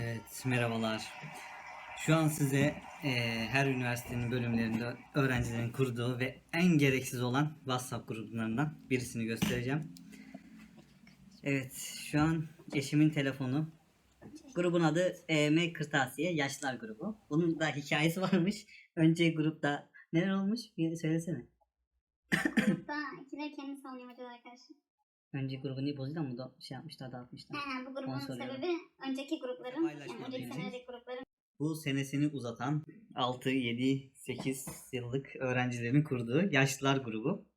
Evet, merhabalar. Şu an size eee, her üniversitenin bölümlerinde öğrencilerin kurduğu ve en gereksiz olan WhatsApp gruplarından birisini göstereceğim. Evet, şu an eşimin telefonu. Grubun adı EM Kırtasiye Yaşlar Grubu. Bunun da hikayesi varmış. Önce grupta neler olmuş? Bir söylesene. Grupta ikileri kendini savunuyor karşı. Önce grubu niye bozuldu ama da şey yapmışlar, dağıtmışlar. Aynen bu grubun sebebi önceki grupların, yani önceki senelerdeki grupların Bu senesini uzatan 6, 7, 8 yıllık öğrencilerin kurduğu Yaşlılar Grubu.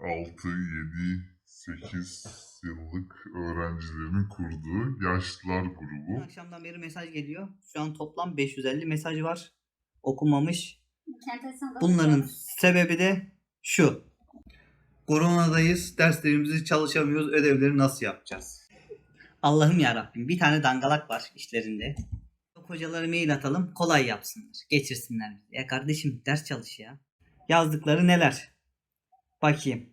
6, 7, 8 yıllık öğrencilerin kurduğu Yaşlılar grubu. akşamdan beri mesaj geliyor. Şu an toplam 550 mesaj var. Okunmamış. Bunların sebebi de şu. Koronadayız. Derslerimizi çalışamıyoruz. Ödevleri nasıl yapacağız? Allah'ım ya Rabbim. Bir tane dangalak var işlerinde. Hocalara mail atalım. Kolay yapsınlar. Geçirsinler. Ya kardeşim ders çalış ya. Yazdıkları neler? Bakayım.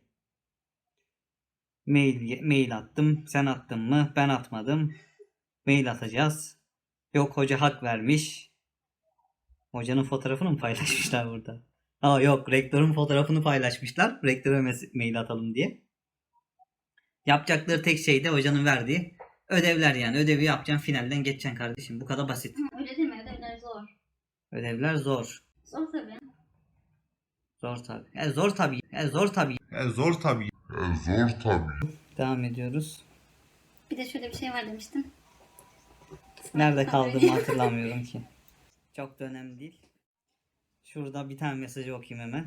Mail, mail attım. Sen attın mı? Ben atmadım. Mail atacağız. Yok hoca hak vermiş. Hocanın fotoğrafını mı paylaşmışlar burada? Aa yok rektörün fotoğrafını paylaşmışlar. Rektöre mes- mail atalım diye. Yapacakları tek şey de hocanın verdiği ödevler yani. Ödevi yapacaksın finalden geçeceksin kardeşim. Bu kadar basit. Öyle değil mi? Ödevler zor. Ödevler zor. Zor tabii. Zor tabi. E, zor tabi. E, zor tabi. E, zor tabii. E, zor tabii. Devam ediyoruz. Bir de şöyle bir şey var demiştin. Nerede kaldığımı hatırlamıyorum ki. Çok da önemli değil. Şurada bir tane mesajı okuyayım hemen.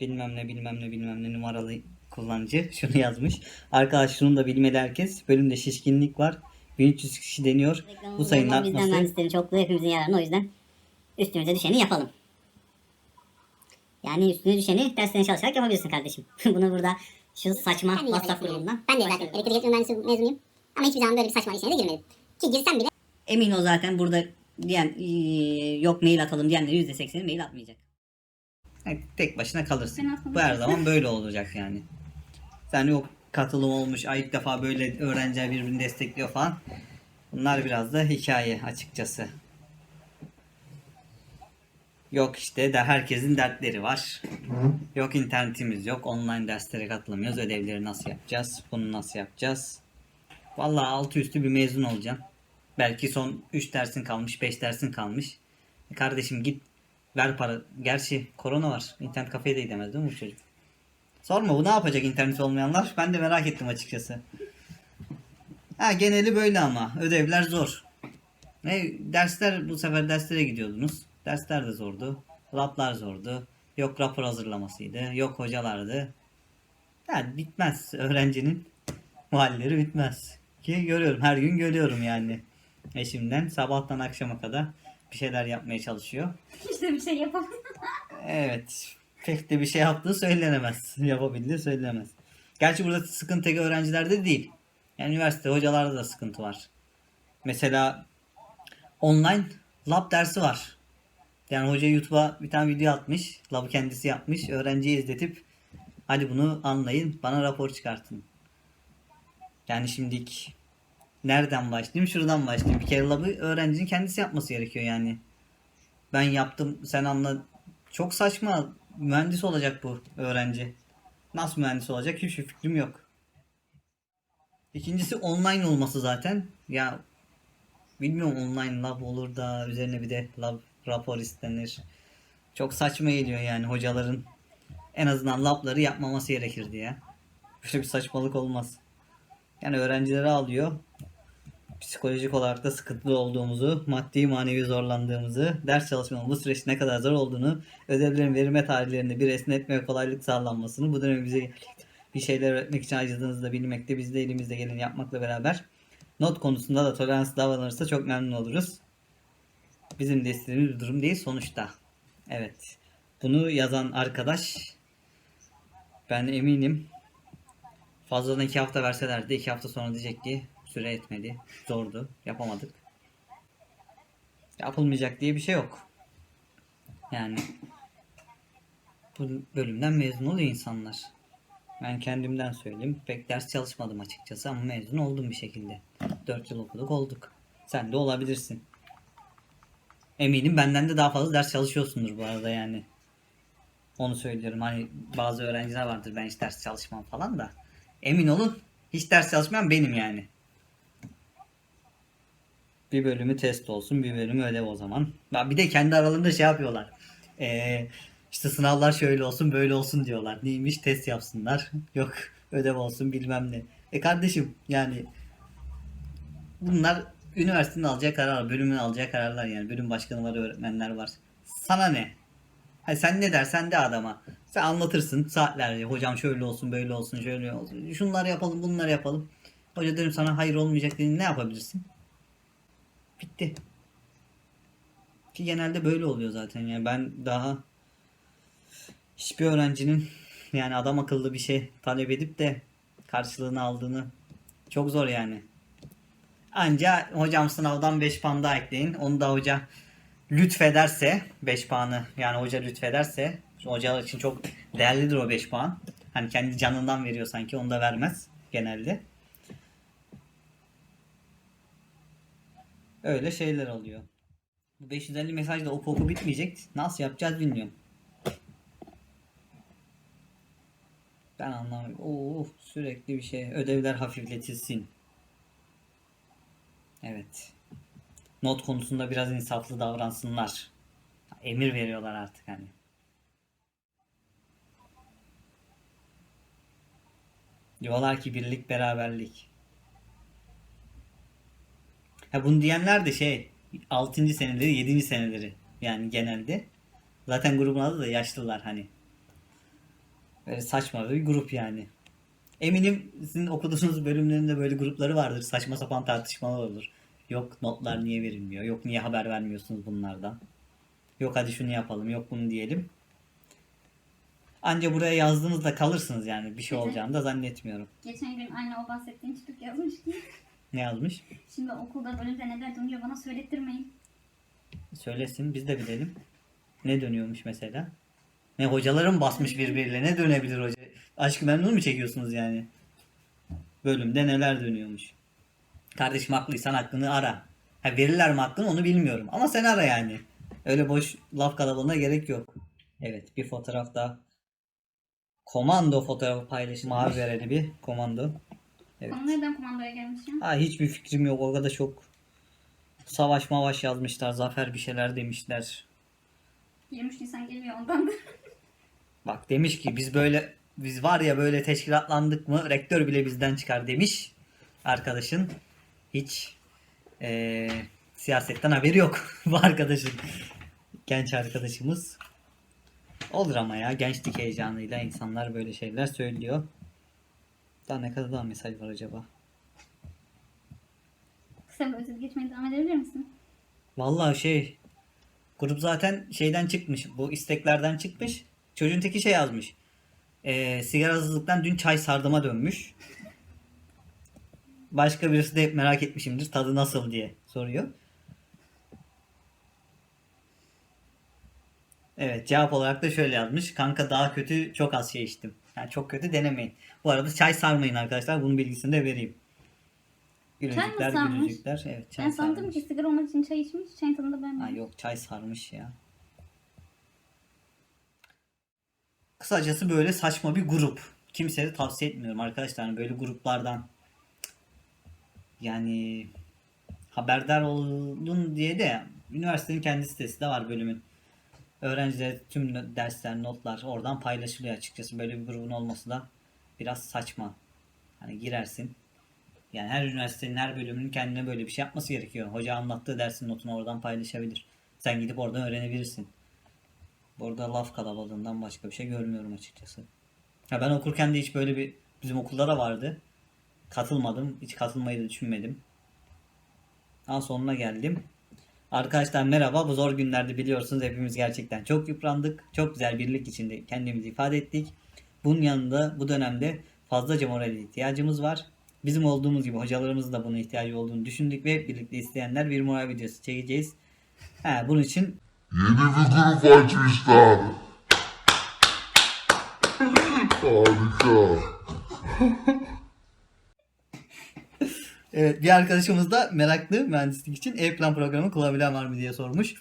Bilmem ne bilmem ne bilmem ne numaralı kullanıcı şunu yazmış. Arkadaş şunu da bilmeli herkes. Bölümde şişkinlik var. 1300 kişi deniyor. Bu sayının Reklamın Bizden artması mühendislerin çokluğu hepimizin yararına o yüzden üstümüze düşeni yapalım. Yani üstüne düşeni derslerine çalışarak yapabilirsin kardeşim. Bunu burada şu saçma Ben grubundan. Ben de zaten elektrik elektronik mühendisi mezunuyum. Ama hiçbir zaman böyle bir saçma işine de girmedim. Ki girsem bile Emin ol zaten burada diyen yok mail atalım diyenlerin %80'i mail atmayacak. Yani tek başına kalırsın. Bu her zaman böyle olacak yani. Sen yok katılım olmuş, ay ilk defa böyle öğrenciler birbirini destekliyor falan. Bunlar biraz da hikaye açıkçası. Yok işte de herkesin dertleri var. Yok internetimiz yok, online derslere katılamıyoruz. Ödevleri nasıl yapacağız? Bunu nasıl yapacağız? Vallahi altı üstü bir mezun olacaksın. Belki son 3 dersin kalmış, 5 dersin kalmış. Kardeşim git ver para. Gerçi korona var. İnternet kafeye de gidemez değil mi bu çocuk? Sorma bu ne yapacak internet olmayanlar? Ben de merak ettim açıkçası. Ha geneli böyle ama. Ödevler zor. Ne dersler bu sefer derslere gidiyordunuz. Dersler de zordu. Lablar zordu. Yok rapor hazırlamasıydı. Yok hocalardı. Yani bitmez. Öğrencinin muhalleri bitmez. Ki görüyorum. Her gün görüyorum yani. Eşimden sabahtan akşama kadar bir şeyler yapmaya çalışıyor. Hiç de bir şey yapamam. Evet. Pek de bir şey yaptığı söylenemez. Yapabildiği söylenemez. Gerçi burada sıkıntı tek öğrencilerde değil. Yani üniversite hocalarda da sıkıntı var. Mesela online lab dersi var. Yani hoca YouTube'a bir tane video atmış. Lab'ı kendisi yapmış. Öğrenciye izletip hadi bunu anlayın bana rapor çıkartın. Yani şimdilik nereden başlayayım? Şuradan başlayayım. Bir kere lab'ı öğrencinin kendisi yapması gerekiyor yani. Ben yaptım sen anla. Çok saçma. Mühendis olacak bu öğrenci. Nasıl mühendis olacak hiçbir fikrim yok. İkincisi online olması zaten. Ya bilmiyorum online lab olur da üzerine bir de lab rapor istenir. Çok saçma geliyor yani hocaların en azından labları yapmaması gerekirdi ya. Böyle bir saçmalık olmaz. Yani öğrencileri alıyor. Psikolojik olarak da sıkıntılı olduğumuzu, maddi manevi zorlandığımızı, ders çalışmanın bu süreçte ne kadar zor olduğunu, ödevlerin verilme tarihlerinde bir esnetme ve kolaylık sağlanmasını, bu dönemi bize bir şeyler öğretmek için acıdığınızı da bilmekte, biz de elimizde geleni yapmakla beraber not konusunda da tolerans davranırsa çok memnun oluruz. Bizim de istediğimiz bir durum değil sonuçta. Evet. Bunu yazan arkadaş ben eminim fazladan iki hafta verselerdi iki hafta sonra diyecek ki süre etmedi. Zordu. Yapamadık. Yapılmayacak diye bir şey yok. Yani bu bölümden mezun oluyor insanlar. Ben kendimden söyleyeyim. Pek ders çalışmadım açıkçası ama mezun oldum bir şekilde. 4 yıl okuduk olduk. Sen de olabilirsin. Eminim benden de daha fazla ders çalışıyorsundur bu arada yani. Onu söylüyorum. Hani bazı öğrenciler vardır ben hiç ders çalışmam falan da. Emin olun hiç ders çalışmayan benim yani. Bir bölümü test olsun, bir bölümü ödev o zaman. Ya Bir de kendi aralarında şey yapıyorlar. Ee, işte sınavlar şöyle olsun, böyle olsun diyorlar. Neymiş test yapsınlar. Yok ödev olsun bilmem ne. E kardeşim yani bunlar üniversitenin alacağı karar, bölümün alacağı kararlar yani. Bölüm başkanı var, öğretmenler var. Sana ne? Ha, sen ne dersen de adama. Sen anlatırsın saatlerce. Hocam şöyle olsun, böyle olsun, şöyle olsun. Şunları yapalım, bunları yapalım. Hoca derim sana hayır olmayacak dediğin ne yapabilirsin? Bitti. Ki genelde böyle oluyor zaten yani ben daha hiçbir öğrencinin yani adam akıllı bir şey talep edip de karşılığını aldığını çok zor yani. Anca hocam sınavdan 5 puan daha ekleyin. Onu da hoca lütfederse 5 puanı yani hoca lütfederse hoca için çok değerlidir o 5 puan. Hani kendi canından veriyor sanki onu da vermez genelde. Öyle şeyler oluyor. Bu 550 mesaj da oku oku bitmeyecek. Nasıl yapacağız bilmiyorum. Ben anlamıyorum. Oo, sürekli bir şey. Ödevler hafifletilsin. Evet. Not konusunda biraz insaflı davransınlar. Emir veriyorlar artık hani. Diyorlar ki birlik beraberlik. Ha bunu diyenler de şey 6. seneleri 7. seneleri yani genelde. Zaten grubun adı da yaşlılar hani. Böyle saçma bir grup yani. Eminim sizin okuduğunuz bölümlerinde böyle grupları vardır. Saçma sapan tartışmalar olur. Yok notlar niye verilmiyor? Yok niye haber vermiyorsunuz bunlardan? Yok hadi şunu yapalım. Yok bunu diyelim. Anca buraya yazdığınızda kalırsınız yani. Bir şey olacağını da zannetmiyorum. Geçen gün aynı o bahsettiğin çocuk yazmıştı. Ne yazmış? Şimdi okulda bölümde neler dönüyor bana söylettirmeyin. Söylesin biz de bilelim. Ne dönüyormuş mesela? Ne hocaların basmış birbiriyle ne dönebilir hoca? Aşkı memnun mu çekiyorsunuz yani? Bölümde neler dönüyormuş? Kardeşim haklıysan hakkını ara. Ha, verirler mi hakkını onu bilmiyorum. Ama sen ara yani. Öyle boş laf kalabalığına gerek yok. Evet bir fotoğraf daha. Komando fotoğrafı paylaşım. Mavi vereni bir komando. Evet. Konu neden komandoya gelmiş ya? Ha, hiçbir fikrim yok. Orada çok savaş mavaş yazmışlar. Zafer bir şeyler demişler. 23 Nisan geliyor ondandır. Bak demiş ki biz böyle biz var ya böyle teşkilatlandık mı rektör bile bizden çıkar demiş arkadaşın. Hiç eee, siyasetten haberi yok bu arkadaşın. Genç arkadaşımız. Olur ama ya gençlik heyecanıyla insanlar böyle şeyler söylüyor. Daha ne kadar daha mesaj var acaba? Kısa bir özet geçmeye devam edebilir misin? Vallahi şey grup zaten şeyden çıkmış. Bu isteklerden çıkmış. Çocuğun teki şey yazmış. Ee, sigarasızlıktan dün çay sardıma dönmüş. Başka birisi de merak etmişimdir tadı nasıl diye soruyor. Evet cevap olarak da şöyle yazmış. Kanka daha kötü çok az şey içtim. Yani çok kötü denemeyin. Bu arada çay sarmayın arkadaşlar. Bunun bilgisini de vereyim. Gülücükler sarmış? gülücükler. Evet çay ben sandım sarmış. ki sigara olmak için çay içmiş. Çayın tadını da ben Ha yok çay sarmış ya. Kısacası böyle saçma bir grup. Kimseye de tavsiye etmiyorum arkadaşlar. Hani böyle gruplardan yani haberdar olun diye de üniversitenin kendi sitesi de var bölümün. Öğrenciler tüm dersler, notlar oradan paylaşılıyor açıkçası. Böyle bir grubun olması da biraz saçma. Hani girersin. Yani her üniversitenin her bölümünün kendine böyle bir şey yapması gerekiyor. Hoca anlattığı dersin notunu oradan paylaşabilir. Sen gidip oradan öğrenebilirsin. Burada laf kalabalığından başka bir şey görmüyorum açıkçası. Ya ben okurken de hiç böyle bir bizim okulda da vardı. Katılmadım. Hiç katılmayı da düşünmedim. Daha sonuna geldim. Arkadaşlar merhaba. Bu zor günlerde biliyorsunuz hepimiz gerçekten çok yıprandık. Çok güzel birlik içinde kendimizi ifade ettik. Bunun yanında bu dönemde fazlaca morale ihtiyacımız var. Bizim olduğumuz gibi hocalarımızın da buna ihtiyacı olduğunu düşündük ve birlikte isteyenler bir moral videosu çekeceğiz. Ha, bunun için Yeni bir grup açmışlar. Harika. Evet, bir arkadaşımız da meraklı mühendislik için E-Plan programı kullanabilen var mı diye sormuş.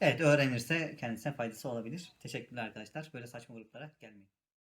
Evet öğrenirse kendisine faydası olabilir. Teşekkürler arkadaşlar. Böyle saçma gruplara gelmeyin.